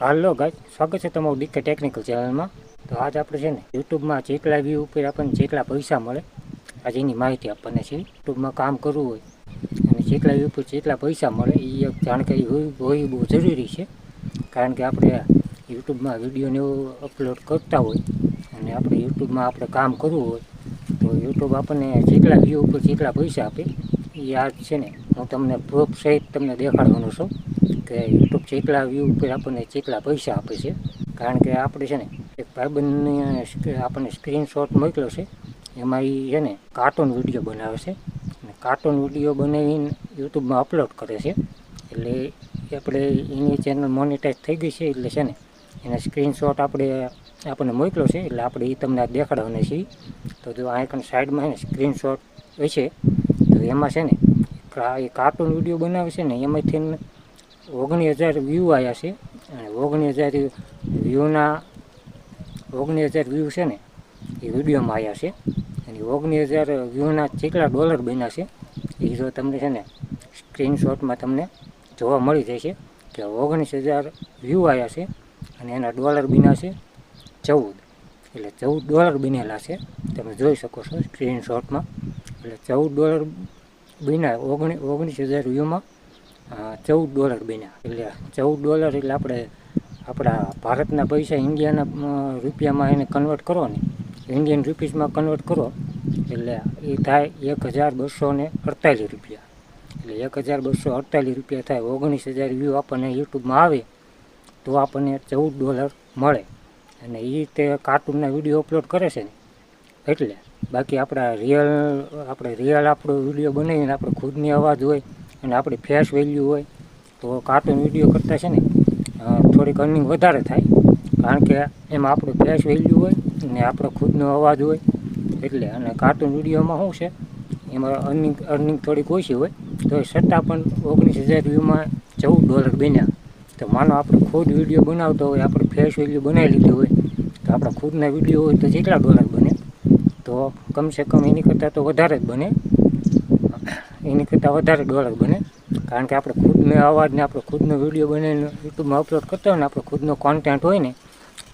હાલો ગાય સ્વાગત છે તમારું ડીકે ટેકનિકલ ચેનલમાં. તો આજ આપણે છે ને યુટ્યુબમાં જેટલા વ્યૂ ઉપર આપણને જેટલા પૈસા મળે, આજે એની માહિતી આપણને છે. યુટ્યુબમાં કામ કરવું હોય, અને જેટલા વ્યૂ ઉપર જેટલા પૈસા મળે એ એક જાણકારી હોય, હોવી બહુ જરૂરી છે. કારણ કે આપણે યુટ્યુબમાં વિડીયોને એવું અપલોડ કરતા હોય, અને આપણે યુટ્યુબમાં આપણે કામ કરવું હોય, તો યુટ્યુબ આપણને જેટલા વ્યૂ ઉપર જેટલા પૈસા આપે એ આજ છે ને હું તમને પ્રૂફ સહિત તમને દેખાડવાનો છું. કે યુટ્યુબ જેટલા વ્યૂ ઉપર આપણને જેટલા પૈસા આપે છે, કારણ કે આપણે છે ને એક ભાઈબંધને આપણને સ્ક્રીનશોટ મોકલ્યો છે, એમાં એ છે ને કાર્ટૂન વીડિયો બનાવે છે. અને કાર્ટૂન વીડિયો બનાવીને યુટ્યુબમાં અપલોડ કરે છે. એટલે આપણે એની ચેનલ મોનિટાઈઝ થઈ ગઈ છે, એટલે છે ને એના સ્ક્રીનશોટ આપણે, આપણને મોકલ્યો છે, એટલે આપણે એ તમને દેખાડવાના છીએ. તો જો આ કણ સાઈડમાં છે ને સ્ક્રીનશોટ છે, તો એમાં છે ને એ કાર્ટૂન વીડિયો બનાવે છે ને એમાંથી ને ઓગણીસ હજાર વ્યૂ આવ્યા છે. અને ઓગણીસ હજાર વ્યૂના ઓગણીસ હજાર વ્યૂ છે ને, એ વિડીયોમાં આવ્યા છે. અને ઓગણીસ હજાર વ્યૂના કેટલા ડોલર બન્યા છે, એ જો તમને છે ને સ્ક્રીનશોટમાં તમને જોવા મળી જશે કે ઓગણીસ હજાર વ્યૂ આવ્યા છે અને એના ડોલર બન્યા છે ચૌદ. એટલે ચૌદ ડોલર બનેલા છે. તમે જોઈ શકો છો સ્ક્રીનશોટમાં એટલે ચૌદ ડોલર બન્યા ઓગણી ઓગણીસ હજાર વ્યૂમાં ચૌદ ડોલર બન્યા. એટલે ચૌદ ડોલર એટલે આપણે, આપણા ભારતના પૈસા ઇન્ડિયાના રૂપિયામાં એને કન્વર્ટ કરો ને. ઇન્ડિયન રૂપીસમાં કન્વર્ટ કરો, એટલે એ થાય એક હજાર બસો ને અડતાલીસ રૂપિયા. એટલે એક હજાર બસો અડતાલીસ રૂપિયા થાય, ઓગણીસ હજાર વ્યૂ આપણને યુટ્યુબમાં આવે, તો આપણને ચૌદ ડોલર મળે. અને એ રીતે કાર્ટૂનના વીડિયો અપલોડ કરે છે ને. એટલે બાકી આપણા રિયલ આપણે રિયલ આપણો વીડિયો બનાવીને આપણે ખુદની અવાજ હોય અને આપણી ફેસ વેલ્યુ હોય તો કાર્ટૂન વીડિયો કરતાં છે ને થોડીક અર્નિંગ વધારે થાય. કારણ કે એમાં આપણું ફેસ વેલ્યુ હોય અને આપણો ખુદનો અવાજ હોય. એટલે અને કાર્ટૂન વિડીયોમાં શું છે, એમાં અર્નિંગ અર્નિંગ થોડીક ઓછી હોય, તો એ છતાં પણ ઓગણીસ હજાર વ્યૂમાં ચૌદ ડોલર બન્યા. તો માનો આપણે ખુદ વીડિયો બનાવતો હોય, આપણે ફેસ વેલ્યુ બનાવી લીધી હોય, તો આપણા ખુદના વીડિયો હોય તો જેટલા ડોલર બને? તો કમસે કમ એની કરતાં તો વધારે જ બને. એની કરતાં વધારે ડોલર બને. કારણ કે આપણે ખુદને અવાજને આપણે ખુદનો વીડિયો બનાવીને યુટ્યુબમાં અપલોડ કરતા હોય ને, આપણે ખુદનો કોન્ટેન્ટ હોય ને,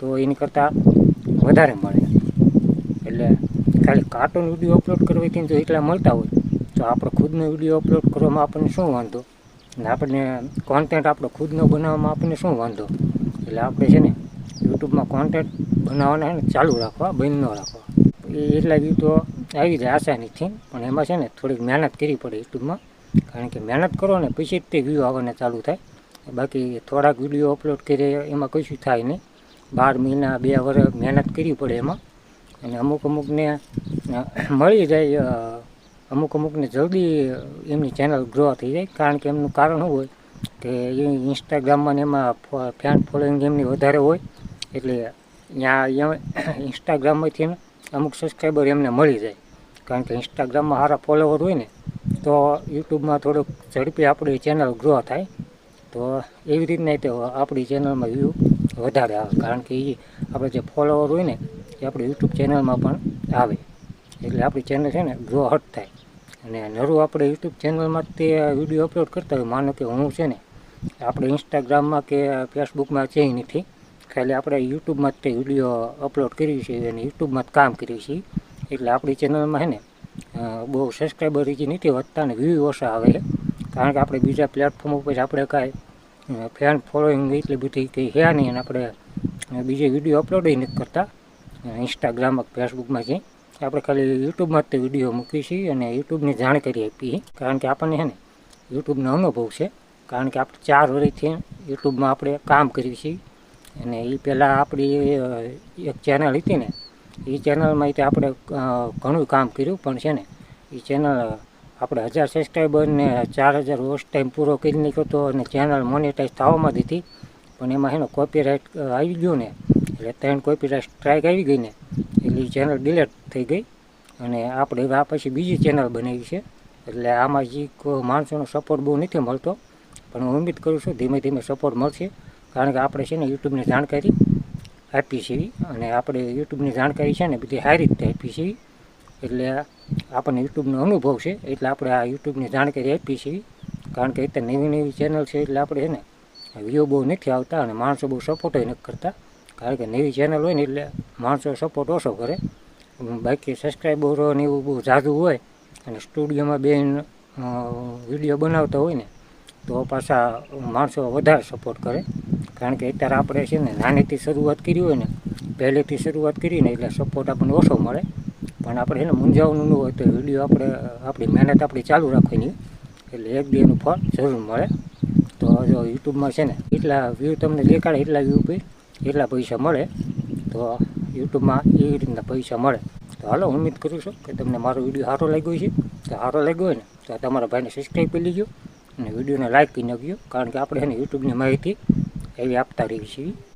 તો એની કરતાં વધારે મળે. એટલે ખાલી કાર્ટૂન વીડિયો અપલોડ કરવાથી જો એટલા મળતા હોય, તો આપણો ખુદનો વીડિયો અપલોડ કરવામાં આપણને શું વાંધો? ને આપણને કોન્ટેન્ટ આપણો ખુદનો બનાવવામાં આપણને શું વાંધો? એટલે આપણે છે ને યુટ્યુબમાં કોન્ટેન્ટ બનાવવાના ચાલુ રાખવા, બંધ ન રાખવા. એટલા વ્યૂ તો આવી જાય આસાનીથી પણ એમાં છે ને થોડીક મહેનત કરવી પડે યુટ્યુબમાં. કારણ કે મહેનત કરો ને પછી જ તે વ્યૂ આવવાને ચાલુ થાય. બાકી થોડાક વીડિયો અપલોડ કરીએ, એમાં કશું થાય નહીં. બાર મહિના, બે વર્ષ મહેનત કરવી પડે એમાં. અને અમુક અમુકને મળી જાય અમુક અમુકને જલ્દી એમની ચેનલ ગ્રો થઈ જાય. કારણ કે એમનું કારણ શું હોય કે એ ઇન્સ્ટાગ્રામમાં એમાં ફેન ફોલોઈંગ એમની વધારે હોય. એટલે ત્યાં ઇન્સ્ટાગ્રામમાંથી અમુક સબસ્ક્રાઈબર એમને મળી જાય. કારણ કે ઇન્સ્ટાગ્રામમાં સારા ફોલોવર હોય ને, તો યુટ્યુબમાં થોડુંક ઝડપી આપણી ચેનલ ગ્રો થાય, તો એવી રીતના તે આપણી ચેનલમાં વ્યૂ વધારે આવે. કારણ કે એ આપણે જે ફોલોવર હોય ને, એ આપણી યુટ્યુબ ચેનલમાં પણ આવે. એટલે આપણી ચેનલ છે ને ગ્રો હટ થાય. અને નરું આપણે યુટ્યુબ ચેનલમાં તે વીડિયો અપલોડ કરતા હોય, માનો કે હું છે ને, આપણે ઇન્સ્ટાગ્રામમાં કે ફેસબુકમાં છે નથી. ખાલી આપણે યુટ્યુબમાં જ તે વીડિયો અપલોડ કરીએ છીએ અને યુટ્યુબમાં જ કામ કરીએ છીએ. એટલે આપણી ચેનલમાં છે ને બહુ સબસ્ક્રાઈબર જે નથી વધતા ને વ્યૂ ઓછા આવે છે. કારણ કે આપણે બીજા પ્લેટફોર્મ ઉપર આપણે કાંઈ ફેન ફોલોઈંગ એટલી બધી કંઈ છે નહીં અને આપણે બીજે વીડિયો અપલોડ નથી કરતા. ઇન્સ્ટાગ્રામ ફેસબુકમાં છે આપણે ખાલી યુટ્યુબમાં જ તે વીડિયો મૂકીએ છીએ અને યુટ્યુબની જાણકારી આપીએ છીએ. કારણ કે આપણને છે ને યુટ્યુબનો અનુભવ છે. કારણ કે આપણે ચાર વર્ષથી યુટ્યુબમાં આપણે કામ કરીએ છીએ. અને એ પહેલાં આપણી એક ચેનલ હતી ને એ ચેનલમાં તે આપણે ઘણું કામ કર્યું પણ છે ને એ ચેનલ આપણે હજાર સબસ્ક્રાઈબરને ચાર હજાર વોચ ટાઈમ પૂરો કરી નીકળ્યો હતો અને ચેનલ મોનિટાઈઝ થવામાં જ હતી. પણ એમાં છે ને કોપીરાઇટ આવી ગયું ને, એટલે ત્રણ કોપીરાઇટ સ્ટ્રાઇક આવી ગઈ ને, એટલે એ ચેનલ ડિલેટ થઈ ગઈ. અને આપણે આ પછી બીજી ચેનલ બનાવી છે. એટલે આમાં જે માણસોનો સપોર્ટ બહુ નથી મળતો. પણ હું ઉમ્મીદ કરું છું ધીમે ધીમે સપોર્ટ મળશે. કારણ કે આપણે છે ને યુટ્યુબની જાણકારી આપી છે. અને આપણે યુટ્યુબની જાણકારી છે ને બધી સારી રીતે આપી છીએ એટલે આપણને યુટ્યુબનો અનુભવ છે. એટલે આપણે આ યુટ્યુબની જાણકારી આપી છે. કારણ કે અત્યારે નવી નવી ચેનલ છે એટલે આપણે છે ને વ્યૂ બહુ નથી આવતા અને માણસો બહુ સપોર્ટ નથી કરતા. કારણ કે નવી ચેનલ હોય ને એટલે માણસો સપોર્ટ ઓછો કરે. બાકી સબસ્ક્રાઈબરો ને એવું બહુ ઝાઝું હોય અને સ્ટુડિયોમાં બેન વીડિયો બનાવતા હોય ને તો પાછા માણસો વધારે સપોર્ટ કરે. કારણ કે અત્યારે આપણે છે ને નાનીથી શરૂઆત કરી હોય ને, પહેલેથી શરૂઆત કરીને એટલે સપોર્ટ આપણને ઓછો મળે. પણ આપણે છે ને મૂંઝાવવાનું ન હોય તો વીડિયો આપણે, આપણી મહેનત આપણી ચાલુ રાખવાની. એટલે એક બેનું એનું ફળ જરૂર મળે. તો જો યુટ્યુબમાં છે ને એટલા વ્યૂ તમને દેખાડે એટલા વ્યૂ પર એટલા પૈસા મળે. તો યુટ્યુબમાં એવી રીતના પૈસા મળે. તો હાલો હું કરું છું કે તમને મારો વીડિયો સારો લાગ્યો છે તો સારો લાગ્યો હોય ને, તો તમારા ભાઈને સબસ્ક્રાઈબ કરી લીજો અને વિડીયોને લાઇક કરી નાખજો. કારણ કે આપણે છે ને યુટ્યુબની માહિતી એવી આપતા રહીએ છીએ